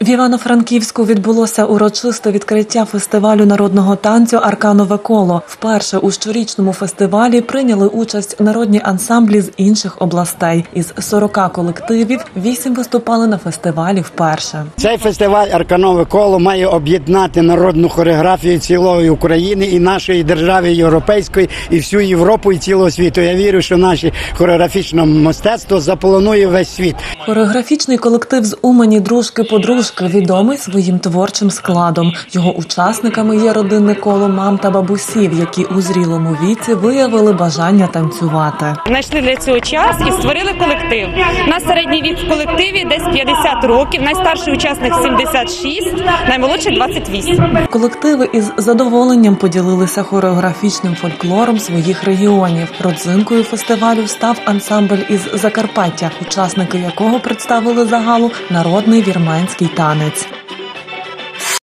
В Івано-Франківську відбулося урочисте відкриття фестивалю народного танцю Арканове коло. Вперше у щорічному фестивалі прийняли участь народні ансамблі з інших областей. Із 40 колективів вісім виступали на фестивалі вперше. Цей фестиваль Арканове коло має об'єднати народну хореографію цілої України і нашої держави європейської, і всю Європу і цілого світу. Я вірю, що наше хореографічне мистецтво заполонує весь світ. Хореографічний колектив з Умані дружки подружки відомий своїм творчим складом. Його учасниками є родинне коло мам та бабусів, які у зрілому віці виявили бажання танцювати. Знайшли для цього час і створили колектив. У нас середній вік в колективі десь 50 років, найстарший учасник 76, наймолодший 28. Колективи із задоволенням поділилися хореографічним фольклором своїх регіонів. Родзинкою фестивалю став ансамбль із Закарпаття, учасники якого представили загалу народний вірменський танець.